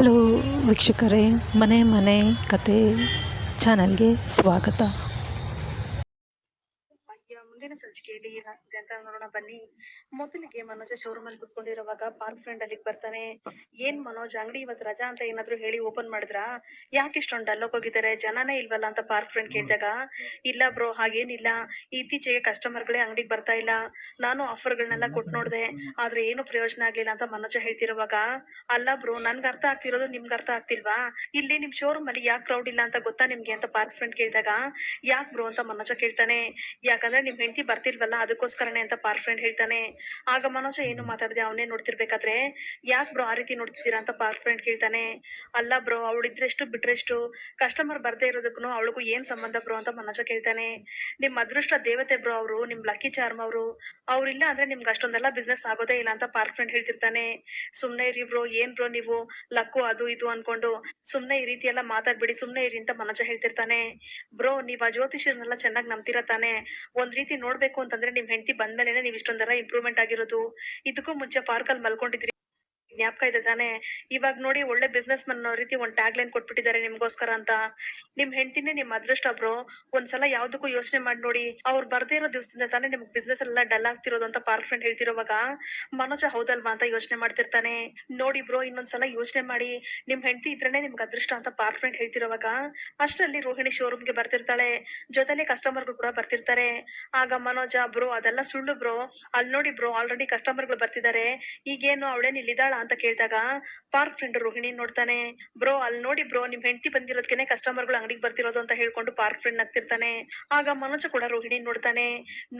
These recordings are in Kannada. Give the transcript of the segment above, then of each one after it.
ಹಲೋ ವೀಕ್ಷಕರೇ ಮನೆ ಮನೆ ಕತೆ ಚಾನಲ್ಗೆ ಸ್ವಾಗತ. ಸಂಚಿಕೆಯಲ್ಲಿ ಏನಾಗ್ತಿದೆ ಅಂತ ನೋಡೋಣ ಬನ್ನಿ. ಮೊದಲಿಗೆ ಮನೋಜ ಶೋರೂಮ್ ಅಲ್ಲಿ ಕುತ್ಕೊಂಡಿರುವಾಗ ಪಾರ್ಕ್ ಫ್ರೆಂಡ್ ಅಲ್ಲಿಗೆ ಬರ್ತಾನೆ. ಏನ್ ಮನೋಜ್ ಅಂಗಡಿ ಇವತ್ತು ರಜಾ ಅಂತ ಏನಾದ್ರು ಹೇಳಿ ಓಪನ್ ಮಾಡಿದ್ರಾ? ಯಾಕೆ ಇಷ್ಟೊಂದು ಡಲ್ಲೋಕ್ ಹೋಗಿದ್ದಾರೆ? ಜನನೇ ಇಲ್ವಲ್ಲ ಅಂತ ಪಾರ್ಕ್ ಫ್ರೆಂಡ್ ಕೇಳಿದಾಗ. ಇಲ್ಲ ಬ್ರೋ ಹಾಗೇನಿಲ್ಲ. ಇತ್ತೀಚೆಗೆ ಕಸ್ಟಮರ್ ಗಳೇ ಅಂಗಡಿಗೆ ಬರ್ತಾ ಇಲ್ಲ. ನಾನು ಆಫರ್ ಗಳನ್ನೆಲ್ಲ ಕೊಟ್ಟು ನೋಡಿದೆ. ಆದ್ರೆ ಏನು ಪ್ರಯೋಜನ ಆಗ್ಲಿಲ್ಲ ಅಂತ ಮನೋಜ ಹೇಳ್ತಿರುವಾಗ ಅಲ್ಲ ಬ್ರೋ ನನ್ಗೆ ಅರ್ಥ ಆಗ್ತಿರೋದು ನಿಮ್ಗೆ ಅರ್ಥ ಆಗ್ತಿಲ್ವಾ? ಇಲ್ಲಿ ನಿಮ್ ಶೋರೂಮ್ ಅಲ್ಲಿ ಯಾಕೆ ಕ್ರೌಡ್ ಇಲ್ಲ ಅಂತ ಗೊತ್ತಾ ನಿಮ್ಗೆ ಅಂತ ಪಾರ್ಕ್ ಫ್ರೆಂಡ್ ಕೇಳಿದಾಗ. ಯಾಕ್ ಬ್ರೋ ಅಂತ ಮನೋಜ ಕೇಳ್ತಾನೆ. ಯಾಕಂದ್ರೆ ನಿಮ್ ಹೆಂಡತಿ ಬರ್ತಿಲ್ವಲ್ಲ? ಅದಕ್ಕೋಸ್ಕರನೇ ಅಂತ ಪಾರ್ ಫ್ರೆಂಡ್ ಹೇಳ್ತಾನೆ. ಆಗ ಮನೋಜ ಏನು ಮಾತಾಡದೆ? ಅವನೇ ನೋಡ್ತಿರ್ಬೇಕಾದ್ರೆ, ಯಾಕ್ ಬ್ರೋ ಆ ರೀತಿ ನೋಡ್ತಿದ್ದೀರಾ ಅಂತ ಪಾರ್ ಫ್ರೆಂಡ್ ಕೇಳ್ತಾನೆ. ಅಲ್ಲ ಬ್ರೋ ಅವಳಿದ್ರೆಷ್ಟು ಬಿಟ್ರೆಷ್ಟು? ಕಸ್ಟಮರ್ ಬರ್ದೇ ಇರೋದಕ್ಕೂ ಅವಳಿಗೂ ಏನ್ ಸಂಬಂಧ ಬ್ರೋ ಅಂತ ಮನೋಜ ಕೇಳ್ತಾನೆ. ನಿಮ್ ಅದೃಷ್ಟ ದೇವತೆ ಬ್ರೋ ಅವರು, ನಿಮ್ ಲಕ್ಕಿ ಚಾರ್ಮ್ ಅವರು. ಅವ್ರಿಲ್ಲ ಅಂದ್ರೆ ನಿಮ್ಗೆ ಅಷ್ಟೊಂದೆಲ್ಲ ಬಿಸ್ನೆಸ್ ಆಗೋದೇ ಇಲ್ಲ ಅಂತ ಪಾರ್ಕ್ ಫ್ರೆಂಡ್ ಹೇಳ್ತಿರ್ತಾನೆ. ಸುಮ್ನೆ ಇರಿ ಬ್ರೋ ಏನ್ ಬ್ರೋ ನೀವು? ಲಕ್ಕು ಅದು ಇದು ಅನ್ಕೊಂಡು ಸುಮ್ನೆ ಈ ರೀತಿ ಎಲ್ಲ ಮಾತಾಡ್ಬಿಡಿ, ಸುಮ್ನೆ ಇರಿ ಅಂತ ಮನೋಜ ಹೇಳ್ತಿರ್ತಾನೆ. ಬ್ರೋ ನೀವ್ ಆ ಜ್ಯೋತಿಷರನ್ನೆಲ್ಲ ಚೆನ್ನಾಗಿ ನಂಬ್ತಿರತಾನೆ ಒಂದ್ ರೀತಿ ನೋಡ್ಬೇಕು ಅಂತಂದ್ರೆ ನಿಮ್ ಹೆಂಡತಿ ಬಂದ್ಮೇಲೆ ನೀವ್ ಇಷ್ಟೊಂದೆಲ್ಲ ಇಂಪ್ರೂವ್ಮೆಂಟ್ ಆಗಿರೋದು. ಇದಕ್ಕೂ ಮುಂಚೆ ಪಾರ್ಕ್ ಅಲ್ಲಿ ಮಲ್ಕೊಂಡಿದ್ರಿ. ಜ್ಞಾಪಕ ಇದೆ ತಾನೆ? ಇವಾಗ ನೋಡಿ ಒಳ್ಳೆ ಬಿಸ್ನೆಸ್ ಮನ್ ರೀತಿ ಒಂದ್ ಟ್ಯಾಗ್ ಲೈನ್ ಕೊಟ್ಬಿಟ್ಟಿದ್ದಾರೆ ನಿಮ್ಗೋಸ್ಕರ ಅಂತ. ನಿಮ್ ಹೆಂಡತಿನೇ ನಿಮ್ ಅದೃಷ್ಟ ಬ್ರೋ ಒಂದ್ಸಲ ಯಾವ್ದಕ್ಕೂ ಯೋಚನೆ ಮಾಡಿ ನೋಡಿ. ಅವ್ರು ಬರ್ದೇ ಇರೋ ದಿವಸದಿಂದ ತಾನೇ ನಿಮ್ಗೆ ಬಿಸ್ನೆಸ್ ಎಲ್ಲ ಡಲ್ ಆಗ್ತಿರೋದು ಅಂತ ಪಾರ್ಕ್ ಫ್ರೆಂಡ್ ಹೇಳ್ತಿರೋವಾಗ ಮನೋಜ ಹೌದಲ್ವಾ ಅಂತ ಯೋಚನೆ ಮಾಡ್ತಿರ್ತಾನೆ. ನೋಡಿ ಬ್ರೋ, ಇನ್ನೊಂದ್ಸಲ ಯೋಚನೆ ಮಾಡಿ. ನಿಮ್ ಹೆಂಡತಿ ಇದ್ರೇನೆ ನಿಮ್ಗೆ ಅದೃಷ್ಟ ಅಂತ ಪಾರ್ಕ್ ಫ್ರೆಂಡ್ ಹೇಳ್ತಿರೋವಾಗ ಅಷ್ಟರಲ್ಲಿ ರೋಹಿಣಿ ಶೋರೂಮ್ಗೆ ಬರ್ತಿರ್ತಾಳೆ. ಜೊತೆಲೆ ಕಸ್ಟಮರ್ಗಳು ಕೂಡ ಬರ್ತಿರ್ತಾರೆ. ಆಗ ಮನೋಜ, ಬ್ರೋ, ಅದೆಲ್ಲ ಸುಳ್ಳು ಬ್ರೋ. ಅಲ್ಲಿ ನೋಡಿ ಬ್ರೋ ಆಲ್ರೆಡಿ ಕಸ್ಟಮರ್ಗಳು ಬರ್ತಿದ್ದಾರೆ. ಈಗೇನು ಅವಳೇನ್ ಇಲ್ಲಿದ್ದಾಳ? ಅಂತ ಕೇಳಿದಾಗ, ಪಾರ್ಕ್ ಫ್ರೆಂಡ್ ರೋಹಿಣಿ ನೋಡ್ತಾನೆ. ಬ್ರೋ ಅಲ್ಲಿ ನೋಡಿ ಬ್ರೋ, ನಿಮ್ ಹೆಂಡತಿ ಬಂದಿರೋದ್ಕೆನೆ ಕಸ್ಟಮರ್ಗಳು ಅಂಗಡಿಗೆ ಬರ್ತಿರೋದು ಅಂತ ಹೇಳ್ಕೊಂಡು ಪಾರ್ಕ್ ಫ್ರೆಂಡ್ ನಗ್ತಿರ್ತಾನೆ. ಆಗ ಮನೋಜ ಕೂಡ ರೋಹಿಣಿ ನೋಡ್ತಾನೆ.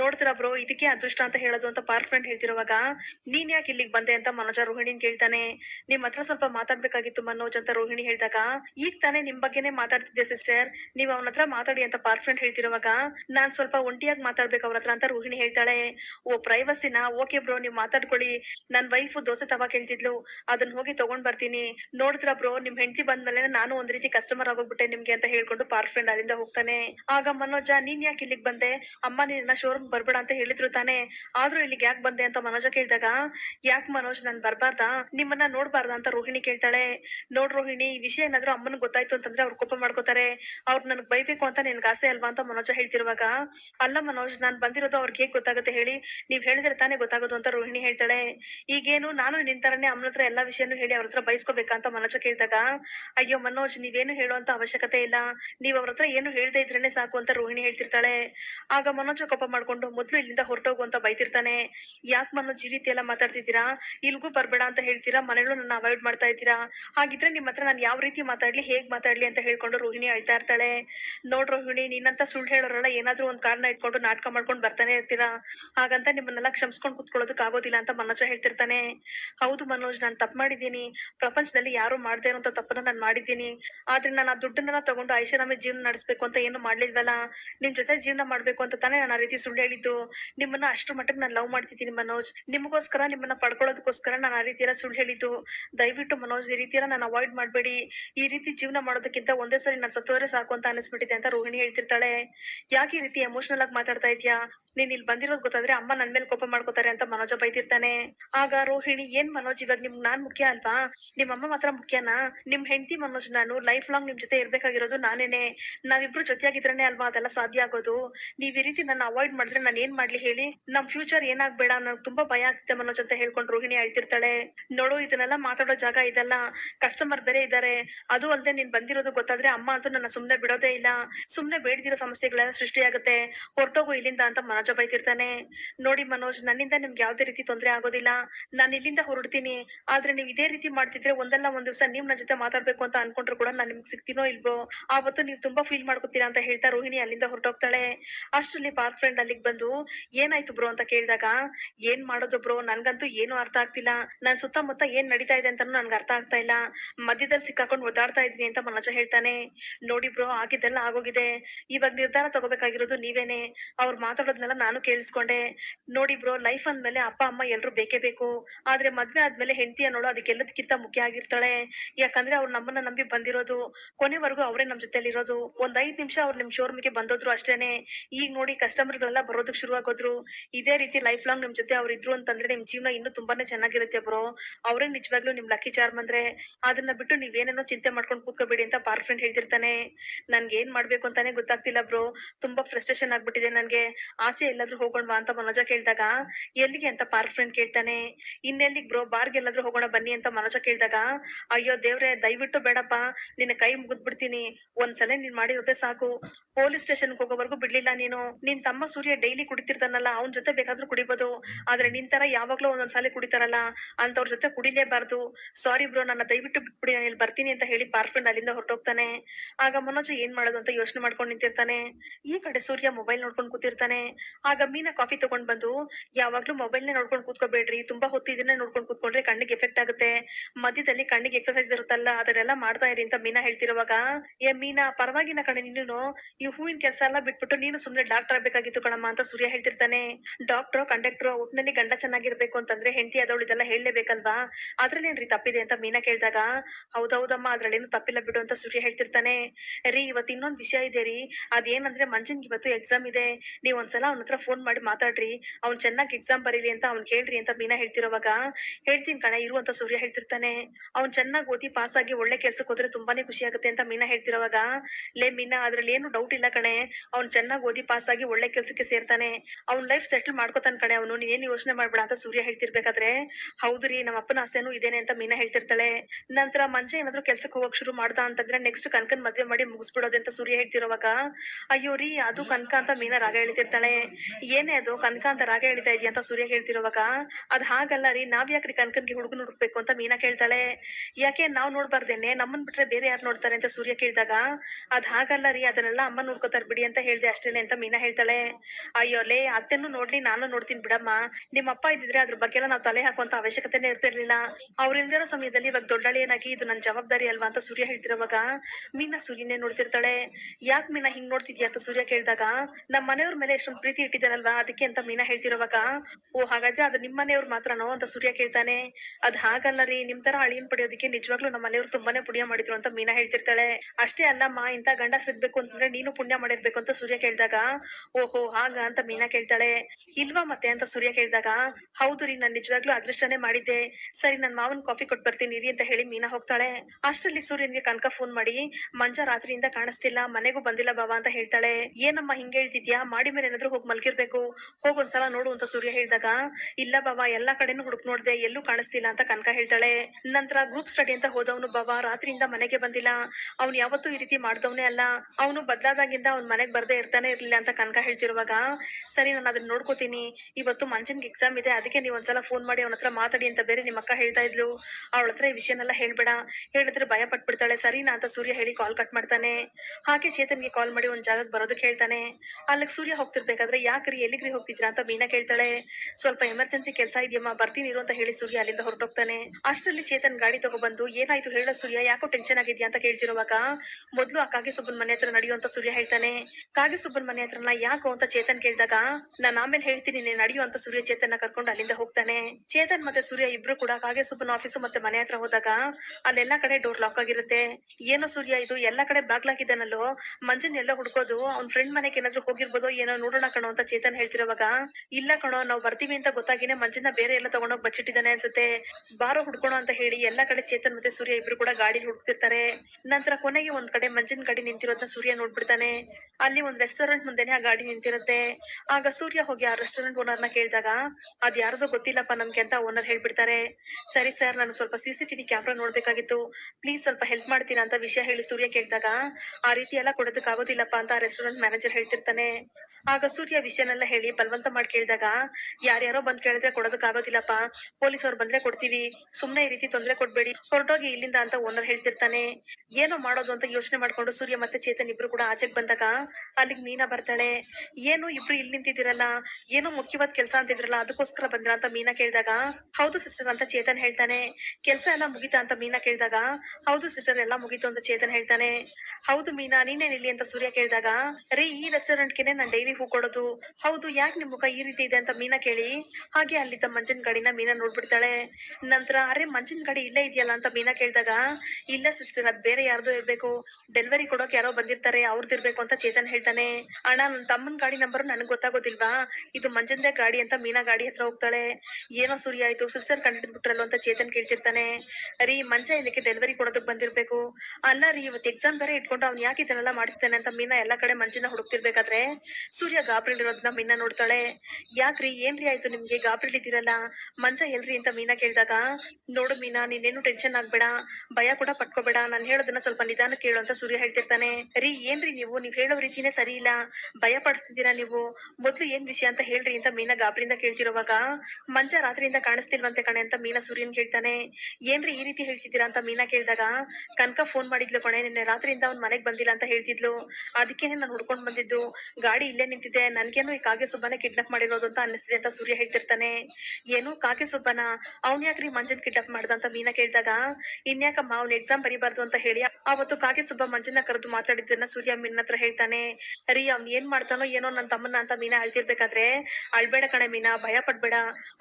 ನೋಡ್ತೀರಾ ಬ್ರೋ, ಇದಕ್ಕೆ ಅದೃಷ್ಟ ಅಂತ ಹೇಳೋದು ಅಂತ ಪಾರ್ಕ್ ಫ್ರೆಂಡ್ ಹೇಳ್ತಿರುವಾಗ, ನೀನ್ ಯಾಕೆ ಇಲ್ಲಿಗೆ ಬಂದೆ? ಅಂತ ಮನೋಜ ರೋಹಿಣಿನ್ ಕೇಳ್ತಾನೆ. ನಿಮ್ ಹತ್ರ ಸ್ವಲ್ಪ ಮಾತಾಡ್ಬೇಕಾಗಿತ್ತು ಮನೋಜ್, ಅಂತ ರೋಹಿಣಿ ಹೇಳಿದಾಗ, ಈಗ ತಾನೇ ನಿಮ್ ಬಗ್ಗೆನೇ ಮಾತಾಡ್ತಿದ್ದೆ ಸಿಸ್ಟರ್ ನೀವ್ ಅವನ ಹತ್ರ ಮಾತಾಡಿ ಅಂತ ಪಾರ್ಕ್ ಫ್ರೆಂಡ್ ಹೇಳ್ತಿರುವಾಗ, ನಾನ್ ಸ್ವಲ್ಪ ಒಂಟಿಯಾಗಿ ಮಾತಾಡ್ಬೇಕು ಅವ್ರ ಹತ್ರ, ಅಂತ ರೋಹಿಣಿ ಹೇಳ್ತಾಳೆ. ಓ ಪ್ರೈವಸಿನ ಓಕೆ ಬ್ರೋ, ನೀವ್ ಮಾತಾಡ್ಕೊಳ್ಳಿ. ನನ್ ವೈಫ್ ದೋಸೆ ತವಾ ಕೇಳ್ತಿದ್ಲು. ಅದನ್ನ ಹೋಗಿ ತಗೊಂಡ್ ಬರ್ತೀನಿ. ನೋಡಿದ್ರ ಬ್ರೋ ನಿಮ್ ಹೆಂಡತಿ ಬಂದ್ಮೇಲೆ ನಾನು ಒಂದ್ ರೀತಿ ಕಸ್ಟಮರ್ ಆಗೋಗ್ಬಿಟ್ಟೆ ನಿಮ್ಗೆ ಅಂತ ಹೇಳ್ಕೊಂಡು ಪಾರ್ಕ್ ಫ್ರೆಂಡ್ ಅಲ್ಲಿಂದ ಹೋಗ್ತಾನೆ. ಆಗ ಮನೋಜ, ನೀನ್ ಯಾಕೆ ಇಲ್ಲಿಗೆ ಬಂದೆ? ಅಮ್ಮ ನಿನ್ನ ಶೋರೂಮ್ ಬರ್ಬೇಡ ಅಂತ ಹೇಳಿದ್ರು ತಾನೆ. ಆದ್ರೂ ಇಲ್ಲಿಗೆ ಯಾಕೆ ಬಂದೆ ಅಂತ ಮನೋಜ ಕೇಳಿದಾಗ, ಯಾಕ್ ಮನೋಜ್ ನಾನ್ ಬರ್ಬಾರ್ದಾ? ನಿಮ್ಮನ್ನ ನೋಡ್ಬಾರ್ದ ಅಂತ ರೋಹಿಣಿ ಕೇಳ್ತಾಳೆ. ನೋಡ್ ರೋಹಿಣಿ, ಈ ವಿಷಯ ಏನಾದ್ರು ಅಮ್ಮನ್ ಗೊತ್ತಾಯ್ತು ಅಂತಂದ್ರೆ ಅವ್ರು ಕೋಪ ಮಾಡ್ಕೋತಾರೆ. ಅವ್ರು ನನ್ಗ್ ಬೈಬೇಕು ಅಂತ ನಿನ್ಗೆ ಆಸೆ ಅಲ್ವಾ ಅಂತ ಮನೋಜ ಹೇಳ್ತಿರುವಾಗ, ಅಲ್ಲ ಮನೋಜ್, ನಾನ್ ಬಂದಿರೋದು ಅವ್ರಿಗೆ ಹೇಗ್ ಗೊತ್ತಾಗುತ್ತೆ ಹೇಳಿ? ನೀವ್ ಹೇಳಿದ್ರೆ ತಾನೇ ಗೊತ್ತಾಗೋದು ಅಂತ ರೋಹಿಣಿ ಹೇಳ್ತಾಳೆ. ಈಗೇನು ನಾನು ನಿನ್ ತರನೇ ಅಮ್ಮನ ಹತ್ರ ಎಲ್ಲಾ ವಿಷಯನೂ ಹೇಳಿ ಅವ್ರ ಹತ್ರ ಬಯಸ್ಕೋಬೇಕಂತ ಮನೋಜ ಕೇಳಿದಾಗ, ಅಯ್ಯೋ ಮನೋಜ್, ನೀವೇನು ಹೇಳುವಂತ ಅವಶ್ಯಕತೆ ಇಲ್ಲ. ನೀವ್ ಅವ್ರ ಹತ್ರ ಏನು ಹೇಳ್ದೆ ಇದ್ರೇನೆ ಸಾಕು ಅಂತ ರೋಹಿಣಿ ಹೇಳ್ತಿರ್ತಾಳೆ. ಆಗ ಮನೋಜ ಕೋಪ ಮಾಡ್ಕೊಂಡು ಮೊದ್ಲು ಇಲ್ಲಿಂದ ಹೊರಟೋಗು ಅಂತ ಬೈತಿರ್ತಾನೆ. ಯಾಕ್ ಮನೋಜ್ ಈ ರೀತಿ ಎಲ್ಲ ಮಾತಾಡ್ತಿದ್ದೀರಾ? ಇಲ್ಗೂ ಬರ್ಬೇಡ ಅಂತ ಹೇಳ್ತೀರಾ? ಮನೆಗಳು ನನ್ನ ಅವಾಯ್ಡ್ ಮಾಡ್ತಾ ಇದ್ದೀರಾ? ಹಾಗಿದ್ರೆ ನಿಮ್ ಹತ್ರ ನಾನು ಯಾವ ರೀತಿ ಮಾತಾಡ್ಲಿ, ಹೇಗ್ ಮಾತಾಡ್ಲಿ ಅಂತ ಹೇಳ್ಕೊಂಡು ರೋಹಿಣಿ ಅಳ್ತಾ ಇರ್ತಾಳೆ. ನೋಡ್ ರೋಹಿಣಿ, ನಿನ್ನಂತ ಸುಳ್ಳು ಹೇಳೋರಲ್ಲ ಏನಾದ್ರೂ ಒಂದ್ ಕಾರಣ ಇಟ್ಕೊಂಡು ನಾಟಕ ಮಾಡ್ಕೊಂಡು ಬರ್ತಾನೆ ಇರ್ತೀರಾ? ಹಾಗಂತ ನಿಮ್ಮನ್ನೆಲ್ಲ ಕ್ಷಮಿಸ್ಕೊಂಡು ಕುತ್ಕೊಳ್ಳೋದಕ್ ಆಗೋದಿಲ್ಲ ಅಂತ ಮನೋಜ ಹೇಳ್ತಿರ್ತಾನೆ. ಹೌದು ಮನೋಜ್ ನಾನ್ ತಪ್ಪು ಮಾಡಿದ್ದೀನಿ. ಪ್ರಪಂಚದಲ್ಲಿ ಯಾರು ಮಾಡದೇ ಇರುವಂತ ತಪ್ಪನ್ನ ನಾನ್ ಮಾಡಿದ್ದೀನಿ. ಆದ್ರೆ ನಾನು ಆ ದುಡ್ಡನ್ನ ತಗೊಂಡು ಐಷಾರಾಮಿ ಜೀವನ ನಡೆಸಬೇಕು ಅಂತ ಏನು ಮಾಡ್ಲಿಲ್ವಲ್ಲ? ನಿಮ್ ಜೊತೆ ಜೀವನ ಮಾಡ್ಬೇಕು ಅಂತ ತಾನೇ ನಾನು ಆ ರೀತಿ ಸುಳ್ಳು ಹೇಳಿದ್ದು. ನಿಮ್ಮನ್ನ ಅಷ್ಟ್ರ ಮಟ್ಟಕ್ಕೆ ನಾನು ಲವ್ ಮಾಡ್ತಿದ್ದೀನಿ ಮನೋಜ್. ನಿಮಗೋಸ್ಕರ ನಿಮ್ಮನ್ನ ಪಡ್ಕೊಳ್ಳೋದಕ್ಕೋಸ್ಕರ ನಾನು ಆ ರೀತಿ ಸುಳ್ಳು ಹೇಳಿದ್ದು. ದಯವಿಟ್ಟು ಮನೋಜ್, ಈ ರೀತಿ ಎಲ್ಲ ನಾನು ಅವಾಯ್ಡ್ ಮಾಡಬೇಡಿ. ಈ ರೀತಿ ಜೀವನ ಮಾಡೋದಕ್ಕಿಂತ ಒಂದೇ ಸರಿ ನಾನು ಸತ್ತೋದ್ರೆ ಸಾಕು ಅಂತ ಅನಿಸ್ಬಿಟ್ಟಿದೆ ಅಂತ ರೋಹಿಣಿ ಹೇಳ್ತಿರ್ತಾಳೆ. ಯಾಕೆ ಈ ರೀತಿ ಎಮೋಷನಲ್ ಆಗಿ ಮಾತಾಡ್ತಾ ಇದ್ಯಾ? ನೀನ್ ಇಲ್ಲಿ ಬಂದಿರೋದ್ ಗೊತ್ತಾದ್ರೆ ಅಮ್ಮ ನನ್ ಮೇಲೆ ಕೋಪ ಮಾಡ್ಕೋತಾರೆ ಅಂತ ಮನೋಜ ಬೈತಿರ್ತಾನೆ ಆಗ ರೋಹಿಣಿ, ಏನ್ ಮನೋಜ್ ನಿಮ್ ನಾನ್ ಮುಖ್ಯ ಅಲ್ವಾ ನಿಮ್ ಅಮ್ಮ ಮಾತ್ರ ಮುಖ್ಯನಾ? ನಿಮ್ ಹೆಂಡತಿ ಮನೋಜ್ ನಾನು ಲೈಫ್ ಲಾಂಗ್ ನಿಮ್ ಜೊತೆ ಇರ್ಬೇಕಾಗಿರೋದು ನಾನೇನೆ. ನಾವಿಬ್ರು ಜೊತೆಯಾಗಿದ್ರೇನೆ ಅಲ್ವಾ ಅದೆಲ್ಲ ಸಾಧ್ಯ ಆಗೋದು? ನೀವ್ ಈ ರೀತಿ ನನ್ನ ಅವಾಯ್ಡ್ ಮಾಡಿದ್ರೆ ನಾನು ಏನ್ ಮಾಡ್ಲಿ ಹೇಳಿ? ನಮ್ ಫ್ಯೂಚರ್ ಏನಾಗ್ಬೇಡ ನಂಗೆ ತುಂಬಾ ಭಯ ಆಗ್ತಿದೆ ಮನೋಜ್ ಅಂತ ಹೇಳ್ಕೊಂಡು ರೋಹಿಣಿ ಹೇಳ್ತಿರ್ತಾಳೆ ನೋಡು, ಇದನ್ನೆಲ್ಲ ಮಾತಾಡೋ ಜಾಗ ಇದೆಲ್ಲ. ಕಸ್ಟಮರ್ ಬೇರೆ ಇದಾರೆ. ಅದು ಅಲ್ಲದೆ ನೀನ್ ಬಂದಿರೋದು ಗೊತ್ತಾದ್ರೆ ಅಮ್ಮ ಅಂತೂ ನನ್ನ ಸುಮ್ನೆ ಬಿಡೋದೇ ಇಲ್ಲ. ಸುಮ್ನೆ ಬೇಡದಿರೋ ಸಮಸ್ಯೆಗಳೆಲ್ಲ ಸೃಷ್ಟಿಯಾಗುತ್ತೆ. ಹೊರಟೋಗು ಇಲ್ಲಿಂದ ಅಂತ ಮನೋಜ ಬೈತಿರ್ತಾನೆ. ನೋಡಿ ಮನೋಜ್, ನನ್ನಿಂದ ನಿಮ್ಗೆ ಯಾವ್ದೇ ರೀತಿ ತೊಂದರೆ ಆಗೋದಿಲ್ಲ. ನಾನು ಇಲ್ಲಿಂದ ಹೊರಡ್ತೀನಿ. ಆದ್ರೆ ನೀವ್ ಇದೇ ರೀತಿ ಮಾಡ್ತಿದ್ರೆ ಒಂದಲ್ಲ ಒಂದ್ ದಿವಸ ನೀವ್ ನನ್ನ ಜೊತೆ ಮಾತಾಡ್ಬೇಕು ಅಂತ ಅನ್ಕೊಂಡ್ರು ಕೂಡ ನಾನ್ ನಿಮ್ಗೆ ಸಿಗ್ತೀನೋ ಇಲ್ವೋ? ಆವತ್ತು ನೀವ್ ತುಂಬಾ ಫೀಲ್ ಮಾಡ್ಕೊತೀರಾ ಅಂತ ಹೇಳ್ತಾ ರೋಹಿಣಿ ಅಲ್ಲಿಂದ ಹೊರಟೋಗ್ತಾಳೆ. ಅಷ್ಟರಲ್ಲಿ ಪಾರ್ಕ್ ಫ್ರೆಂಡ್ ಅಲ್ಲಿಗೆ ಬಂದು, ಏನಾಯ್ತು ಬ್ರೋ ಅಂತ ಕೇಳಿದಾಗ, ಏನ್ ಮಾಡೋದು ಬ್ರೋ ನನ್ಗಂತೂ ಏನು ಅರ್ಥ ಆಗ್ತಿಲ್ಲ. ನನ್ ಸುತ್ತಮುತ್ತ ಏನ್ ನಡೀತಾ ಇದೆ ಅಂತಾನು ನನ್ಗೆ ಅರ್ಥ ಆಗ್ತಾ ಇಲ್ಲ. ಮಧ್ಯದಲ್ಲಿ ಸಿಕ್ಕಾಕೊಂಡು ಒದ್ದಾಡ್ತಾ ಇದೀನಿ ಅಂತ ಮನಜ ಹೇಳ್ತಾನೆ. ನೋಡಿ ಬ್ರೋ ಆಗಿದ್ದೆಲ್ಲ ಆಗೋಗಿದೆ. ಇವಾಗ ನಿರ್ಧಾರ ತಗೋಬೇಕಾಗಿರೋದು ನೀವೇನೆ. ಅವ್ರು ಮಾತಾಡೋದ್ನೆಲ್ಲ ನಾನು ಕೇಳಿಸ್ಕೊಂಡೆ. ನೋಡಿ ಬ್ರೋ ಲೈಫ್ ಅಂದ್ಮೇಲೆ ಅಪ್ಪ, ಅಮ್ಮ ಎಲ್ರು ಬೇಕೇ ಬೇಕು. ಆದ್ರೆ ಮದ್ವೆ ಆದ್ಮೇಲೆ ಹೆಂಡತಿ ಅನ್ನೋಳು ಅದಕ್ಕೆಲ್ಲದಕ್ಕಿಂತ ಮುಖ್ಯ ಆಗಿರ್ತಾಳೆ. ಯಾಕಂದ್ರೆ ಅವ್ರು ನಮ್ಮನ್ನ ನಂಬಿ ಬಂದಿರೋದು, ಕೊನೆವರೆಗೂ ಅವರೇ ನಮ್ ಜೊತೆಲಿ ಇರೋದು ಒಂದ್ ಐದ್ ನಿಮಿಷ ಅವ್ರು ನಿಮ್ ಶೋರೂಮ್ಗೆ ಬಂದೋದ್ರು ಅಷ್ಟೇನೆ. ಈಗ ನೋಡಿ ಕಸ್ಟಮರ್ ಗಳೆಲ್ಲ ಬರೋದಕ್ ಶುರು ಆಗೋದ್ರು ಇದೇ ರೀತಿ ಲೈಫ್ ಲಾಂಗ್ ನಿಮ್ ಜೊತೆ ಅವ್ರು ಇದ್ರು ಅಂತಂದ್ರೆ ನಿಮ್ ಜೀವನ ಇನ್ನೂ ತುಂಬಾನೇ ಚೆನ್ನಾಗಿರುತ್ತೆ ಬ್ರೋ ಅವರೇ ನಿಜವಾಗ್ಲೂ ನಿಮ್ ಲಕ್ಕಿ ಚಾರ್ಮ್ ಅಂದ್ರೆ ಅದನ್ನ ಬಿಟ್ಟು ನೀವೇನೇನೋ ಚಿಂತೆ ಮಾಡ್ಕೊಂಡು ಕೂತ್ಕೋಬೇಡಿ ಅಂತ ಪಾರ್ಕ್ ಫ್ರೆಂಡ್ ಹೇಳ್ತಿರ್ತಾನೆ. ನನ್ಗೆ ಏನ್ ಮಾಡ್ಬೇಕು ಅಂತಾನೆ ಗೊತ್ತಾಗ್ತಿಲ್ಲ ಬ್ರೋ ತುಂಬಾ ಫ್ರಸ್ಟ್ರೇಷನ್ ಆಗ್ಬಿಟ್ಟಿದೆ ನನ್ಗೆ. ಆಚೆ ಎಲ್ಲಾದ್ರೂ ಹೋಗೋಣ ಅಂತ ಮನೋಜ ಕೇಳಿದಾಗ, ಎಲ್ಲಿಗೆ ಅಂತ ಪಾರ್ಕ್ ಫ್ರೆಂಡ್ ಕೇಳ್ತಾನೆ. ಇನ್ನೆಲ್ಲಿಗ್ ಬ್ರೋ ಬಾರ್ಗೆ ಎಲ್ಲಾದ್ರೂ ಹೋಗೋಣ, ಬನ್ನಿ ಅಂತ ಮನೋಜ ಕೇಳಿದಾಗ, ಅಯ್ಯೋ ದೇವ್ರೆ, ದಯವಿಟ್ಟು ಬೇಡಪ್ಪ, ನಿನ್ನ ಕೈ ಮುಗಿದ್ ಬಿಡ್ತೀನಿ ಒಂದ್ಸಲ ನೀನ್ ಮಾಡಿರೋದೇ ಸಾಕು. ಪೊಲೀಸ್ ಸ್ಟೇಷನ್ ಹೋಗೋವರೆಗೂ ಬಿಡ್ಲಿಲ್ಲ ನೀನು. ನಿನ್ ತಮ್ಮ ಸೂರ್ಯ ಡೈಲಿ ಕುಡಿತಿರ್ತಾನಲ್ಲ, ಅವನ್ ಜೊತೆ ಬೇಕಾದ್ರೂ ಕುಡಿಬೋದು. ಆದ್ರೆ ನಿನ್ ತರ ಯಾವಾಗ್ಲೂ ಒಂದೊಂದ್ಸಲ ಕುಡಿತಾರಲ್ಲ ಅಂತವ್ರ ಜೊತೆ ಕುಡಿಲೇಬಾರ್ದು. ಸಾರಿ ಬ್ರೋ, ನನ್ನ ದಯವಿಟ್ಟು ಬಿಟ್ಬಿಡಿ, ನಾನು ಇಲ್ಲಿ ಬರ್ತೀನಿ ಅಂತ ಹೇಳಿ ಪಾರ್ಕ್ ಫ್ರೆಂಡ್ ಅಲ್ಲಿಂದ ಹೊರಟೋಗ್ತಾನೆ. ಆಗ ಮನೋಜ ಏನ್ ಮಾಡೋದು ಅಂತ ಯೋಚನೆ ಮಾಡ್ಕೊಂಡು ನಿಂತಿರ್ತಾನೆ. ಈ ಕಡೆ ಸೂರ್ಯ ಮೊಬೈಲ್ ನೋಡ್ಕೊಂಡು ಕೂತಿರ್ತಾನೆ. ಆಗ ಮೀನಾ ಕಾಫಿ ತಗೊಂಡ್ ಬಂದು, ಯಾವಾಗ್ಲೂ ಮೊಬೈಲ್ ನೇ ನೋಡ್ಕೊಂಡು ಕೂತ್ಕೋಬೇಡ್ರಿ, ತುಂಬಾ ಹೊತ್ತು ಇದನ್ನ ನೋಡ್ಕೊಂಡು ಕೂತ್ಕೊಂಡ್ರೆ ಕಣ್ಣಿಗೆ ಎಫೆಕ್ಟ್ ಆಗುತ್ತೆ. ಮಧ್ಯದಲ್ಲಿ ಕಣ್ಣಿಗೆ ಎಕ್ಸರ್ಸೈಸ್ ಇರುತ್ತಲ್ಲ, ಅದನ್ನೆಲ್ಲ ಮಾಡ್ತಾ ಇರಿ ಅಂತ ಮೀನಾ ಹೇಳ್ತಿರುವಾಗ, ಏ ಮೀನಾ, ಪರವಾಗಿಲ್ಲ ಕಣೆ ನೀನು. ಈ ಹೂವಿನ ಕೆಲಸ ಎಲ್ಲ ಬಿಟ್ಬಿಟ್ಟು ನೀನು ಸುಮ್ನೆ ಡಾಕ್ಟರ್ ಆಗ್ಬೇಕಾಗಿತ್ತು ಕಣಮ್ಮ, ಅಂತ ಸೂರ್ಯ ಹೇಳ್ತಿರ್ತಾನೆ. ಡಾಕ್ಟರ್ ಕಂಡಕ್ಟರ್ ಒಟ್ಟಿನಲ್ಲಿ ಗಂಡ ಚೆನ್ನಾಗಿರ್ಬೇಕು ಅಂತಂದ್ರೆ ಹೆಂಡತಿ ಆದವಳು ಇದೆಲ್ಲ ಹೇಳಲೇಬೇಕಲ್ವಾ? ಅದ್ರಲ್ಲೇನ್ರಿ ತಪ್ಪಿದೆ? ಅಂತ ಮೀನಾ ಕೇಳಿದಾಗ, ಹೌದೌದಮ್ಮ ಅದ್ರಲ್ಲಿ ಏನು ತಪ್ಪಿಲ್ಲ ಬಿಡು, ಅಂತ ಸೂರ್ಯ ಹೇಳ್ತಿರ್ತಾನೆ. ರೀ, ಇವತ್ತು ಇನ್ನೊಂದ್ ವಿಷಯ ಇದೆ ರೀ. ಅದೇನಂದ್ರೆ ಮಂಜನ್ಗೆ ಇವತ್ತು ಎಕ್ಸಾಮ್ ಇದೆ. ನೀವ್ ಒಂದ್ಸಲ ಅವನ ಹತ್ರ ಫೋನ್ ಮಾಡಿ ಮಾತಾಡ್ರಿ. ಅವ್ನ್ ಚೆನ್ನಾಗಿ ಎಕ್ಸಾಮ್ ಬರೀಲಿ ಅಂತ ಅವ್ನ್ ಕೇಳ್ರಿ, ಅಂತ ಮೀನಾ ಹೇಳ್ತಿರೋವಾಗ, ಹೇಳ್ತೀನಿ ಕಣ ಇರು ಅಂತ ಸೂರ್ಯ ಹೇಳ್ತಿರ್ತಾನೆ. ಅವ್ನ್ ಚೆನ್ನಾಗಿ ಓದಿ ಪಾಸ್ ಆಗಿ ಒಳ್ಳೆ ಕೆಲ್ಸಕ್ಕೆ ಹೋದ್ರೆ ತುಂಬಾನೇ ಖುಷಿ ಆಗುತ್ತೆ ಅಂತ ಮೀನಾ ಹೇಳ್ತಿರೋವಾಗ. ಲೇ ಮೀನಾ, ಅದ್ರಲ್ಲಿ ಏನು ಡೌಟ್ ಇಲ್ಲ ಕಣೆ. ಅವ್ನ್ ಚೆನ್ನಾಗಿ ಓದಿ ಪಾಸ್ ಆಗಿ ಒಳ್ಳೆ ಕೆಲ್ಸಕ್ಕೆ ಸೇರ್ತಾನೆ. ಅವ್ನ್ ಲೈಫ್ ಸೆಟಲ್ ಮಾಡ್ಕೋತಾನ ಕಣೆ ಅವನು. ಏನ್ ಯೋಚನೆ ಮಾಡ್ಬೇಡ ಅಂತ ಸೂರ್ಯ ಹೇಳ್ತಿರ್ಬೇಕಾದ್ರೆ, ಹೌದು ರೀ, ನಮ್ಮ ಅಪ್ಪನ ಆಸೆನೂ ಇದೇನೆ ಅಂತ ಮೀನಾ ಹೇಳ್ತಿರ್ತಾಳೆ. ನಂತರ ಮಂಜೆ ಏನಾದ್ರು ಕೆಲ್ಸಕ್ಕೆ ಹೋಗಕ್ ಶುರು ಮಾಡ್ದ ಅಂತಂದ್ರೆ ನೆಕ್ಸ್ಟ್ ಕನ್ಕನ್ ಮದ್ವೆ ಮಾಡಿ ಮುಗಿಸ್ಬಿಡೋದೆ ಅಂತ ಸೂರ್ಯ ಹೇಳ್ತಿರೋವಾಗ, ಅಯ್ಯೋ ರೀ, ಅದು ಕನಕ ಅಂತ ಮೀನಾ ರಾಗ ಹೇಳ್ತಿರ್ತಾಳೆ. ಏನೇ ಅದು ಕನಕ ಅಂತ ರಾಗ ಹೇಳ್ತಾ ಇದೀಯ? ಅಂತ ಸೂರ್ಯ ಹೇಳ್ತಿರೋವಾಗ, ಅದ್ ಹಾಗಲ್ಲ ರೀ ನಾವ್ ಯಾಕ್ರಿ ಕನ್ಕನ್ಗೆ ಹುಡುಗನ್ ಹುಡುಕ್ಬೇಕು ಅಂತ ಮೀನಾ ಕೇಳ್ತಾಳೆ. ಯಾಕೆ ನಾವ್ ನೋಡ್ಬಾರ್ದೇನೆ? ನಮ್ಮನ್ ಬಿಟ್ರೆ ಬೇರೆ ಯಾರು ನೋಡ್ತಾರೆ ಅಂತ ಸೂರ್ಯ ಕೇಳಿದಾಗ. ಅದ್ ಹಾಗಲ್ಲ ರೀ, ಅದನ್ನೆಲ್ಲ ಅಮ್ಮ ನೋಡ್ಕೋತಾರ ಬಿಡಿ ಅಂತ ಹೇಳ್ದೆ ಅಷ್ಟೇನೆ ಅಂತ ಮೀನಾ ಹೇಳ್ತಾಳೆ. ಅಯ್ಯೋ ಲೇ, ಅತ್ತೆನು ನೋಡ್ಲಿ, ನಾನು ನೋಡ್ತೀನಿ ಬಿಡಮ್ಮ. ನಿಮ್ಮ ಅಪ್ಪ ಇದ್ದಿದ್ರೆ ಅದ್ರ ಬಗ್ಗೆ ಎಲ್ಲ ನಾವ್ ತಲೆ ಹಾಕುವಂತ ಅವಶ್ಯಕತೆನೇ ಇರ್ತಿರ್ಲಿಲ್ಲ. ಅವ್ರ ಇಲ್ದಿರೋ ಸಮಯದಲ್ಲಿ ಇವಾಗ ದೊಡ್ಡಳಿಯನಾಗಿ ಇದು ನನ್ ಜವಾಬ್ದಾರಿ ಅಲ್ವಾ ಅಂತ ಸೂರ್ಯ ಹೇಳ್ತಿರೋವಾಗ ಮೀನಾ ಸೂರ್ಯನೇ ನೋಡ್ತಿರ್ತಾಳೆ. ಯಾಕ್ ಮೀನಾ ಹಿಂಗ್ ನೋಡ್ತಿದ್ಯಾ ಅಂತ ಸೂರ್ಯ ಕೇಳಿದಾಗ, ನಮ್ ಮನೆಯವ್ರ ಮೇಲೆ ಎಷ್ಟೊಂದ್ ಪ್ರೀತಿ ಇಟ್ಟಿದ್ದಾನಲ್ವಾ ಅದಕ್ಕೆ ಅಂತ ಮೀನಾ ಹೇಳ್ತಿರೋವಾಗ, ಓ ಹಾಗಾದ್ರೆ ಅದು ನಿಮ್ ಮನೆಯವ್ರ ಮಾತ್ರನೋ ಅಂತ ಸೂರ್ಯ ಕೇಳ್ತಾನೆ. ಅದ್ ಹಾಗಲ್ಲ ರೀ, ನಿಮ್ ತರ ಅಳಿಯನ್ ಪಡೆಯೋದಕ್ಕೆ ನಿಜವಾಗ್ಲೂ ನಮ್ಮ ಮನೆಯವ್ರು ತುಂಬಾನೇ ಪುಣ್ಯ ಮಾಡಿದ್ರು ಅಂತ ಮೀನಾ ಹೇಳ್ತಿರ್ತಾಳೆ. ಅಷ್ಟೇ ಅಲ್ಲಮ್ಮ ಇಂತ ಗಂಡ ಸಿಗ್ಬೇಕು ಅಂತಂದ್ರೆ ನೀನು ಪುಣ್ಯ ಮಾಡಿರ್ಬೇಕು ಅಂತ ಸೂರ್ಯ ಕೇಳಿದಾಗ, ಓಹೋ, ಹಾಗ ಅಂತ ಮೀನಾ ಕೇಳ್ತಾಳೆ. ಇಲ್ವಾ ಮತ್ತೆ ಅಂತ ಸೂರ್ಯ ಕೇಳಿದಾಗ, ಹೌದು ರೀ, ನಾನ್ ನಿಜವಾಗ್ಲೂ ಅದೃಷ್ಟನೇ ಮಾಡಿದ್ದೆ. ಸರಿ, ನನ್ ಮಾವನ್ ಕಾಫಿ ಕೊಟ್ ಬರ್ತೀನಿ ರೀ ಅಂತ ಹೇಳಿ ಮೀನಾ ಹೋಗ್ತಾಳೆ. ಅಷ್ಟರಲ್ಲಿ ಸೂರ್ಯನ್ಗೆ ಕನಕ ಫೋನ್ ಮಾಡಿ, ಮಂಜ ರಾತ್ರಿಯಿಂದ ಕಾಣಿಸ್ತಿಲ್ಲ, ಮನೆಗೂ ಬಂದಿಲ್ಲ ಬಾಬಾ ಅಂತ ಹೇಳ್ತಾಳೆ. ಏನಮ್ಮ ಹಿಂಗೆ ಹೇಳ್ತಿದ್ಯಾ? ಮಾಡಿ ಮೇಲೆ ಏನಾದ್ರು ಹೋಗಿ ಮಲ್ಗಿರ್ಬೇಕು. ಹೋಗ್ ಒಂದ್ಸಲ ನೋಡು ಅಂತ ಸೂರ್ಯ ಹೇಳಿದಾಗ, ಇಲ್ಲ ಬಾಬಾ ಎಲ್ಲಾ ಕಡೆನೂ ಹುಡುಕ್ ನೋಡ್ದೆ, ಎಲ್ಲೂ ಕಾಣಿಸ್ತಿಲ್ಲ. ಅಂತ ಕನಕ ಹೇಳ್ತಾಳೆ. ನಂತರ ಗ್ರೂಪ್ ಸ್ಟಡಿ ಅಂತ ಹೋದವನು ಬಾಬಾ, ರಾತ್ರಿಯಿಂದ ಮನೆಗೆ ಬಂದಿಲ್ಲ. ಅವ್ನು ಯಾವತ್ತೂ ಈ ರೀತಿ ಮಾಡ್ದವನೇ ಅಲ್ಲ. ಅವನು ಬದಲಾದಾಗಿಂದ ಅವ್ನ ಮನೆಗ್ ಬರ್ದೇ ಇರ್ತಾನೆ ಇರ್ಲಿಲ್ಲ ಅಂತ ಕನಕ ಹೇಳ್ತಿರುವಾಗ, ಸರಿ, ನಾನು ಅದನ್ನ ನೋಡ್ಕೋತೀನಿ. ಇವತ್ತು ಮಂಜನ್ಗೆ ಎಕ್ಸಾಮ್ ಇದೆ. ಅದಕ್ಕೆ ನೀವ್ ಒಂದ್ಸಲ ಫೋನ್ ಮಾಡಿ ಅವನ ಹತ್ರ ಮಾತಾಡಿ ಅಂತ ಬೇರೆ ನಿಮ್ಮ ಅಕ್ಕ ಹೇಳ್ತಾ ಇದ್ಲು. ಅವಳ ಹತ್ರ ಈ ವಿಷಯನೆಲ್ಲ ಹೇಳ್ಬೇಡ. ಹೇಳಿದ್ರೆ ಭಯ ಪಟ್ಬಿಡ್ತಾಳೆ. ಸರಿನಾ ಅಂತ ಸೂರ್ಯ ಹೇಳಿ ಕಾಲ್ ಕಟ್ ಮಾಡ್ತಾನೆ. ಹಾಗೆ ಚೇತನ್ಗೆ ಕಾಲ್ ಮಾಡಿ ಒಂದ್ ಜಾಗಕ್ಕೆ ಬರೋದಕ್ಕೆ ಹೇಳ್ತಾನೆ ಅಲ್ಲಿಗೆ ಸೂರ್ಯ ಹೋಗ್ತಿರ್ಬೇಕಾದ್ರೆ ಯಾಕ್ರಿ ಎಲ್ಲಿಗ್ರಿ ಹೋಗ್ತಿದ್ರ ಅಂತ ಮೀನಾ ಕೇಳ್ತಾಳೆ. ಸ್ವಲ್ಪ ಎಮರ್ಜೆನ್ಸಿ ಕೆಲಸ ಇದೆಯಮ್ಮ, ಬರ್ತೀನಿ ಇರು ಅಂತ ಹೇಳಿ ಸೂರ್ಯ ಅಲ್ಲಿಂದ ಹೊರಟೋಗ್ತಾನೆ. ಅಷ್ಟರಲ್ಲಿ ಚೇತನ್ ಗಾಡಿ ತಗೊಬಂದು, ಏನಾಯ್ತು ಹೇಳ ಸೂರ್ಯ, ಯಾಕೋ ಟೆನ್ಷನ್ ಆಗಿದ್ಯಾ ಅಂತ ಕೇಳ್ತಿರುವಾಗ, ಮೊದ್ಲು ಆ ಕಾಗೆ ಸುಬ್ಬನ್ ಮನೆ ಹತ್ರ ನಡೆಯೋ ಅಂತ ಸೂರ್ಯ ಹೇಳ್ತಾನೆ. ಕಾಗೆ ಸುಬ್ಬನ್ ಮನೆ ಹತ್ರನ ಯಾಕೋ ಅಂತ ಚೇತನ್ ಕೇಳಿದಾಗ, ನಾನ್ ಆಮೇಲೆ ಹೇಳ್ತೀನಿ, ನೀನ್ ನಡೆಯೋ ಅಂತ ಸೂರ್ಯ ಚೇತನ್ ಕರ್ಕೊಂಡು ಅಲ್ಲಿಂದ ಹೋಗ್ತಾನೆ. ಚೇತನ್ ಮತ್ತೆ ಸೂರ್ಯ ಇಬ್ರು ಕೂಡ ಕಾಗೆ ಸುಬ್ಬನ್ ಆಫೀಸು ಮತ್ತೆ ಮನೆ ಹತ್ರ ಹೋದಾಗ, ಅಲ್ಲೆಲ್ಲಾ ಕಡೆ ಡೋರ್ ಲಾಕ್ ಆಗಿರುತ್ತೆ. ಏನೋ ಸೂರ್ಯ ಇದು, ಎಲ್ಲಾ ಕಡೆ ಬಾಗ್ಲಾಕಿದ್ದಾನಲ್ಲೋ ಮಂಜನ್ ಎಲ್ಲ ಹುಡ್ಕೋದು, ಅವ್ನ್ ಫ್ರೆಂಡ್ ಮನೆಗೆ ಏನಾದ್ರು ಹೋಗಿರ್ಬೋದು ಏನೋ ನೋಡೋಣ ಕಣೋ ಅಂತ ಚೇತನ್ ಹೇಳ್ತಿರುವಾಗ, ಇಲ್ಲ ಕಣೋ, ನಾವ್ ಬರ್ತೀವಿ ಅಂತ ಗೊತ್ತಾಗಿನೇ ಮಂಜನ್ನ ಬೇರೆ ಎಲ್ಲ ತಗೊಂಡೋಗ್ ಬಚ್ಚಿಟ್ಟಿದ್ದಾನೆ ಅನ್ಸುತ್ತೆ. ಬಾರೋ ಹುಡ್ಕೋಣ ಅಂತ ಹೇಳಿ ಎಲ್ಲಾ ಕಡೆ ಚೇತನ್ ಮತ್ತೆ ಸೂರ್ಯ ಇಬ್ರು ಕೂಡ ಗಾಡಿ ಹುಡುಕ್ತಿರ್ತಾರೆ. ನಂತರ ಕೊನೆಗೆ ಒಂದ್ ಕಡೆ ಮಂಜಿನ್ ಗಾಡಿ ನಿಂತಿರೋದ್ನ ಸೂರ್ಯ ನೋಡ್ಬಿಡ್ತಾನೆ. ಅಲ್ಲಿ ಒಂದ್ ರೆಸ್ಟೋರೆಂಟ್ ಮುಂದೆನೆ ಆ ಗಾಡಿ ನಿಂತಿರುತ್ತೆ. ಆಗ ಸೂರ್ಯ ಹೋಗಿ ಆ ರೆಸ್ಟೋರೆಂಟ್ ಓನರ್ನ ಕೇಳಿದಾಗ, ಅದ್ ಯಾರ್ದೋ ಗೊತ್ತಿಲ್ಲಪ್ಪ ನಮ್ಗೆ ಅಂತ ಓನರ್ ಹೇಳ್ಬಿಡ್ತಾರೆ. ಸರಿ ಸರ್ ನಾನು ಸ್ವಲ್ಪ ಸಿಸಿಟಿವಿ ಕ್ಯಾಮ್ರಾ ನೋಡ್ಬೇಕಾಗಿತ್ತು. ಪ್ಲೀಸ್ ಸ್ವಲ್ಪ ಹೆಲ್ಪ್ ಮಾಡ್ತೀರಾ ಅಂತ ವಿಷಯ ಹೇಳಿ ಸೂರ್ಯ ಕೇಳಿದಾಗ, ಆ ರೀತಿ ಎಲ್ಲ ಕೊಡೋದಕ್ ಆಗೋದಿಲ್ಲಪ್ಪ ಅಂತ ರೆಸ್ಟೋರೆಂಟ್ ಮ್ಯಾನೇಜರ್ ಹೇಳ್ತಿರ್ತಾನೆ. ಆಗ ಸೂರ್ಯ ವಿಷಯನೆಲ್ಲ ಹೇಳಿ ಬಲವಂತ ಮಾಡಿ ಕೇಳಿದಾಗ, ಯಾರ್ಯಾರೋ ಬಂದ್ ಕೇಳಿದ್ರೆ ಕೊಡೋದಕ್ ಆಗೋದಿಲ್ಲಪ್ಪ ಪೊಲೀಸ್ ಅವ್ರು ಬಂದ್ರೆ ಕೊಡ್ತೀವಿ. ಸುಮ್ನೆ ಈ ರೀತಿ ತೊಂದ್ರೆ ಕೊಡ್ಬೇಡಿ. ಹೊರಟೋಗಿ ಇಲ್ಲಿಂದ ಅಂತ ಓನರ್ ಹೇಳ್ತಿರ್ತಾನೆ. ಏನೋ ಮಾಡೋದು ಅಂತ ಯೋಚನೆ ಮಾಡ್ಕೊಂಡು ಸೂರ್ಯ ಮತ್ತೆ ಚೇತನ್ ಇಬ್ರು ಕೂಡ ಆಚೆಗ್ ಬಂದಾಗ ಅಲ್ಲಿಗೆ ಮೀನಾ ಬರ್ತಾಳೆ. ಏನು ಇಬ್ರು ಇಲ್ಲಿ ನಿಂತಿದ್ದೀರಲ್ಲ? ಏನೋ ಮುಖ್ಯವಾದ ಕೆಲಸ ಅಂತಿದ್ರಲ್ಲ ಅದಕ್ಕೋಸ್ಕರ ಬಂದ್ರ ಅಂತ ಮೀನಾ ಕೇಳಿದಾಗ, ಹೌದು ಸಿಸ್ಟರ್ ಅಂತ ಚೇತನ್ ಹೇಳ್ತಾನೆ. ಕೆಲಸ ಎಲ್ಲ ಮುಗಿತಾ ಅಂತ ಮೀನಾ ಕೇಳಿದಾಗ, ಹೌದು ಸಿಸ್ಟರ್ ಎಲ್ಲ ಮುಗಿತು ಅಂತ ಚೇತನ್ ಹೇಳ್ತಾನೆ. ಹೌದು ಮೀನಾ, ನೀನೇನ್ ಇಲ್ಲಿ ಅಂತ ಸೂರ್ಯ ಕೇಳಿದಾಗ, ರೀ, ಈ ರೆಸ್ಟೋರೆಂಟ್ ನಾನು ನಾನ್ ಡೈಲಿ ಹೂ ಕೊಡೋದು. ಹೌದು, ಯಾಕೆ ನಿಮ್ ಮುಖ ಈ ರೀತಿ ಇದೆ? ಅಂತ ಮೀನಾ ಕೇಳಿ, ಹಾಗೆ ಅಲ್ಲಿದ್ದ ಮಂಜನ್ ಗಾಡಿನ ಮೀನಾ ನೋಡ್ಬಿಡ್ತಾಳೆ. ನಂತರ, ಅರೆ ಮಂಚಿನ ಗಾಡಿ ಇಲ್ಲೇ ಇದೆಯಲ್ಲ? ಅಂತ ಮೀನಾ ಕೇಳಿದಾಗ, ಇಲ್ಲ ಸಿಸ್ಟರ್, ಅದ್ ಬೇರೆ ಯಾರ್ದು ಇರ್ಬೇಕು. ಡೆಲಿವರಿ ಕೊಡೋಕೆ ಯಾರೋ ಬಂದಿರ್ತಾರೆ ಅವ್ರದ್ದು ಇರ್ಬೇಕು, ಅಂತ ಚೇತನ್ ಹೇಳ್ತಾನೆ. ಅಣ್ಣ, ನನ್ ತಮ್ಮನ್ ಗಾಡಿ ನಂಬರ್ ನನಗೆ ಗೊತ್ತಾಗೋದಿಲ್ವಾ? ಇದು ಮಂಜಂದೇ ಗಾಡಿ ಅಂತ ಮೀನಾ ಗಾಡಿ ಹತ್ರ ಹೋಗ್ತಾಳೆ. ಏನೋ ಸೂರ್ಯ ಆಯ್ತು, ಸಿಸ್ಟರ್ ಕಂಡಿಡ್ಬಿಟ್ರಲ್ಲ ಅಂತ ಚೇತನ್ ಕೇಳ್ತಿರ್ತಾನೆ. ರೀ, ಮಂಚ ಇಲ್ಲಿಗೆ ಡೆಲಿವರಿ ಕೊಡೋದಕ್ ಬಂದಿರ್ಬೇಕು. ಅಲ್ಲ ರೀ ಇವತ್ತು ಎಕ್ಸಾಮ್ ಬೇರೆ ಇಟ್ಕೊಂಡು ಅವ್ನ್ ಯಾಕೆ ಇದನ್ನೆಲ್ಲ ಮಾಡ್ತಿದ್ದಾನೆ? ಅಂತ ಮೀನಾ ಎಲ್ಲಾ ಕಡೆ ಮಂಜಿನ ಹುಡುಕ್ತಿರ್ಬೇಕಾದ್ರೆ, ಸೂರ್ಯ ಗಾಬರಿಲಿರೋದ್ನ ಮೀನಾ ನೋಡ್ತಾಳೆ. ಯಾಕ್ರಿ, ಏನ್ರಿ ಆಯ್ತು ನಿಮ್ಗೆ? ಗಾಬರಿಲಿದ್ದೀರಲ್ಲ? ಮಂಚ ಎಲ್ರಿ? ಅಂತ ಮೀನಾ ಕೇಳಿದಾಗ, ನೋಡು ಮೀನಾ, ನೀನೇನು ಟೆನ್ಷನ್ ಆಗ್ಬೇಡ, ಭಯ ಕೂಡ ಪಟ್ಕೋಬೇಡ, ನಾನು ಹೇಳೋದನ್ನ ಸ್ವಲ್ಪ ನಿಧಾನ ಕೇಳು ಅಂತ ಸೂರ್ಯ ಹೇಳ್ತಿರ್ತಾನೆ. ರೀ, ಏನ್ರಿ ನೀವು? ನೀವ್ ಹೇಳೋ ರೀತಿನೇ ಸರಿ ಇಲ್ಲ. ಭಯ ಪಡ್ತಿದ್ದೀರಾ ನೀವು? ಮೊದ್ಲು ಏನ್ ವಿಷಯ ಅಂತ ಹೇಳ್ರಿ ಅಂತ ಮೀನಾ ಗಾಬರಿಯಿಂದ ಕೇಳ್ತಿರುವಾಗ, ಮಂಜ ರಾತ್ರಿಯಿಂದ ಕಾಣಿಸ್ತಿಲ್ವಂತೆ ಕಣೆ ಅಂತ ಮೀನಾ ಸೂರ್ಯನ್ ಕೇಳ್ತಾನೆ ಏನ್ರಿ ಈ ರೀತಿ ಹೇಳ್ತಿದ್ದೀರಾ ಅಂತ ಮೀನಾ ಕೇಳಿದಾಗ, ಕನಕ ಫೋನ್ ಮಾಡಿದ್ಲು ಕಣೆ, ನಿನ್ನೆ ರಾತ್ರಿಯಿಂದ ಅವ್ನ್ ಮನೆಗ್ ಬಂದಿಲ್ಲ ಅಂತ ಹೇಳ್ತಿದ್ಲು. ಅದಕ್ಕೇನೆ ನಾನು ಹುಡ್ಕೊಂಡ್ ಬಂದಿದ್ದು. ಗಾಡಿ ಇಲ್ಲೇ ನಿಂತಿದೆ, ನನ್ಗೇನು ಈ ಕಾಗೆ ಸುಬ್ಬನ ಕಿಡ್ನಾಪ್ ಮಾಡಿರೋದು ಅಂತ ಅನ್ನಿಸ್ತಿದೆ ಅಂತ ಸೂರ್ಯ ಹೇಳ್ತಿರ್ತಾನೆ. ಏನು ಕಾಗೆ ಸುಬ್ಬನ? ಅವ್ನ್ ಯಾಕ್ರಿ ಮಂಜನ್ ಕಿಡ್ನಾಪ್ ಮಾಡ್ದ ಅಂತ ಮೀನಾ ಕೇಳಿದಾಗ ಇನ್ಯಾಕಮ್ಮ ಅವ್ನ್ ಎಕ್ಸಾಮ್ ಬರಿಬಾರ್ದು ಅಂತ ಹೇಳಿ, ಅವತ್ತು ಕಾಗೆ ಸುಬ್ಬ ಮಂಜನ್ನ ಕರೆದು ಮಾತಾಡಿದ್ದನ್ನ ಸೂರ್ಯ ಮೀನ್ ಹತ್ರ ಹೇಳ್ತಾನೆ, ರೀ ಅವ್ನ್ ಏನ್ ಮಾಡ್ತಾನೋ ಏನೋ ನನ್ ತಮ್ಮನ ಅಂತ ಮೀನಾ ಅಳ್ತಿರ್ಬೇಕಾದ್ರೆ, ಅಳ್ಬೇಡ ಕಣೆ ಮೀನಾ, ಭಯ ಪಡ್ಬೇಡ,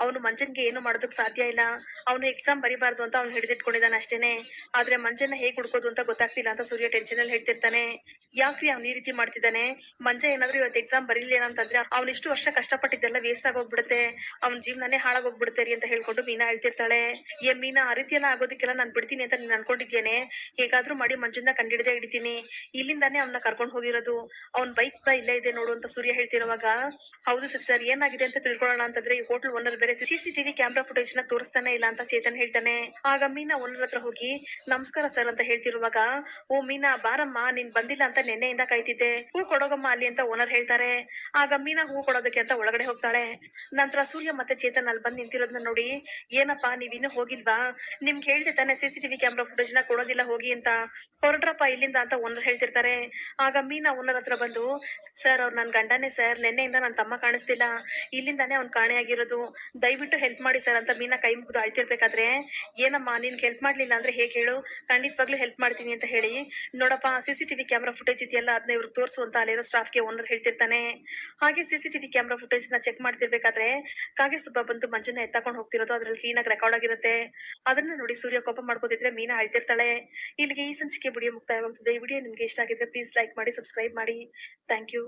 ಅವನು ಮಂಜನ್ಗೆ ಏನು ಮಾಡೋದಕ್ ಸಾಧ್ಯ ಇಲ್ಲ, ಅವನು ಎಕ್ಸಾಮ್ ಬರಿಬಾರ್ದು ಅಂತ ಅವ್ನು ಹಿಡಿದಿಟ್ಕೊಂಡಿದ್ದಾನೆ ಅಷ್ಟೇನೆ, ಆದ್ರೆ ಮಂಜನ್ನ ಹೇಗ್ ಹುಡ್ಕೋದು ಅಂತ ಗೊತ್ತಾಗ್ತಿಲ್ಲ ಅಂತ ಸೂರ್ಯ ಟೆನ್ಷನ್ ಅಲ್ಲಿ ಹೇಳ್ತಿರ್ತಾನೆ, ಯಾಕ್ರಿ ಅವ್ನ್ ಈ ರೀತಿ ಮಾಡ್ತಿದ್ದಾನೆ, ಮಂಜ ಏನಾದ್ರೂ ಇವತ್ತು ಎಕ್ಸಾಮ್ ಬರೀಲಿಲ್ಲ ಅಂತಂದ್ರೆ ಅವ್ನ್ ಇಷ್ಟು ವರ್ಷ ಕಷ್ಟಪಟ್ಟಿದ್ದೆಲ್ಲ ವೇಸ್ಟ್ ಆಗೋಗ್ಬಿಡುತ್ತೆ ಅವ್ನ ಜೀವನನೇ ಹಾಳಾಗೋಗ್ಬಿಡುತ್ತೆ ರೀ ಅಂತ ಹೇಳ್ಕೊಂಡು ಮೀನಾ ಹೇಳ್ತಿರ್ತಾಳೆ, ಏ ಮೀನಾ ಆ ರೀತಿ ಎಲ್ಲ ಆಗೋದಕ್ಕೆಲ್ಲ ನಾನ್ ಬಿಡ್ತೀನಿ ಅಂತ ನೀನ್ ಅನ್ಕೊಂಡಿದ್ದೇನೆ ಹೇಗಾದ್ರೂ ಮಾಡಿ ಮಂಜನ್ನ ಕಂಡಿಡ್ದೆ ಹಿಡಿತೀನಿ ಇಲ್ಲಿಂದಾನೇ ಅವ್ನ ಕರ್ಕೊಂಡ್ ಹೋಗಿರೋದು. ಅವ್ನ್ ಬೈಕ್ ಕೂಡ ಇಲ್ಲೇ ಇದೆ ನೋಡು ಅಂತ ಸೂರ್ಯ ಹೇಳ್ತಿರುವಾಗ. ಹೌದು ಸಿಸ್ಟರ್ ಏನಾಗಿದೆ ಅಂತ ತಿಳ್ಕೊಳ್ಳೋಣ ಅಂತಂದ್ರೆ ಈ ಹೋಟೆಲ್ ಓನರ್ ಬೇರೆ ಸಿಸಿಟಿವಿ ಕ್ಯಾಮ್ರಾ ಫುಟೇಜ್ನ ತೋರಿಸ್ತಾನೆ ಇಲ್ಲ ಅಂತ ಚೇತನ್ ಹೇಳ್ತಾನೆ. ಆಗ ಮೀನಾ ಓನರ್ ಹತ್ರ ಹೋಗಿ, ನಮಸ್ಕಾರ ಸರ್ ಅಂತ ಹೇಳ್ತಿರುವಾಗ, ಓ ಮೀನಾ ಬಾರಮ್ಮ, ನೀನ್ ಬಂದಿಲ್ಲ ಅಂತ ನೆನ್ನೆಯಿಂದ ಕಾಯ್ತಿದ್ದೆ. ಹೂ ಕೊಡೋಗಮ್ಮ ಅಲ್ಲಿ ಅಂತ ಓನರ್ ಹೇಳ್ತಾರೆ. ಆಗ ಮೀನಾ ಹೂ ಕೊಡೋದಕ್ಕೆ ಅಂತ ಒಳಗಡೆ ಹೋಗ್ತಾಳೆ. ನಂತರ ಸೂರ್ಯ ಮತ್ತೆ ಚೇತನ್ ಅಲ್ಲಿ ಬಂದ್ ನಿಂತಿರೋದನ್ನ ನೋಡಿ ಏನಪ್ಪಾ, ನೀವ್ ಇನ್ನೂ ಹೋಗಿಲ್ವಾ? ನಿಮ್ಗೆ ಹೇಳ್ದೆ ತಾನೆ ಸಿಸಿಟಿವಿ ಕ್ಯಾಮ್ರಾ ಫುಟೇಜ್ನ ಕೊಡೋದಿಲ್ಲ, ಹೋಗಿ ಅಂತ. ಹೊರಡ್ರಪ್ಪ, ಇಲ್ಲಿಂದ ಅಂತ ಓನರ್ ಹೇಳ್ತಿರ್ತಾರೆ. ಆಗ ಮೀನಾ ಓನರ್ ಹತ್ರ ಬಂದು ಸರ್ ಅವ್ರು ನನ್ ಗಂಡನೇ ಸರ್ ನಿನ್ನೆಯಿಂದ ನನ್ ತಮ್ಮ ಕಾಣಿಸ್ತಿಲ್ಲ. ಇಲ್ಲಿಂದಾನೆ ಅವ್ನ್ ಕಾಣೆಯಾಗಿರೋದು ದಯವಿಟ್ಟು ಹೆಲ್ಪ್ ಮಾಡಿ ಸರ್ ಅಂತ ಮೀನಾ ಕೈ ಮುಗಿದು ಅಳ್ತಿರ್ಬೇಕಾದ್ರೆ, ಏನಮ್ಮ ನಿನ್ ಹೆಲ್ಪ್ ಮಾಡ್ಲಿಲ್ಲ ಅಂದ್ರೆ ಹೇಗೆ ಹೇಳು? ಖಂಡಿತವಾಗ್ಲೂ ಹೆಲ್ಪ್ ಮಾಡ್ತೀನಿ ಅಂತ ಹೇಳಿ. ನೋಡಪ್ಪ ಸಿಸಿಟಿವಿ ಕ್ಯಾಮ್ರಾ ಫುಟೇಜ್ ಇದೆಯಲ್ಲ ಅದನ್ನ ಇವ್ರಿಗೆ ತೋರಿಸು ಅಂತ ಅಲ್ಲಿರೋ ಸ್ಟಾಫ್ಗೆ ಓನರ್ ಹೇಳ್ತಿರ್ತಾನೆ. ಹಾಗೆ ಸಿಸಿಟಿವಿ ಕ್ಯಾಮ್ರಾ ಫುಟೇಜ್ನ ಚೆಕ್ ಮಾಡ್ತಿರ್ಬೇಕಾದ್ರೆ ಕಾಗೆ ಸುಬ್ಬ ಬಂದು ಮಂಜನ್ನ ಎತ್ತಾಕೊಂಡು ಹೋಗ್ತಿರೋದು ಅದ್ರಲ್ಲಿ ಸೀನ್ ರೆಕಾರ್ಡ್ ಆಗಿರುತ್ತೆ. ಅದನ್ನ ನೋಡಿ ಸೂರ್ಯ ಕೋಪ ಮಾಡ್ಕೋತಿದ್ರೆ ಮೀನಾ ಅಳ್ತಿರ್ತಾಳೆ. ಇಲ್ಲಿಗೆ ಈ ಸಂಚಿಕೆ ವಿಡಿಯೋ ಮುಕ್ತಾಯವಾಗುತ್ತದೆ ಈ ವಿಡಿಯೋ ನಿಮ್ಗೆ ಇಷ್ಟ ಆಗಿದ್ರೆ ಪ್ಲೀಸ್ ಲೈಕ್ ಮಾಡಿ ಸಬ್ಸ್ಕ್ರೈಬ್ ಮಾಡಿ. Thank you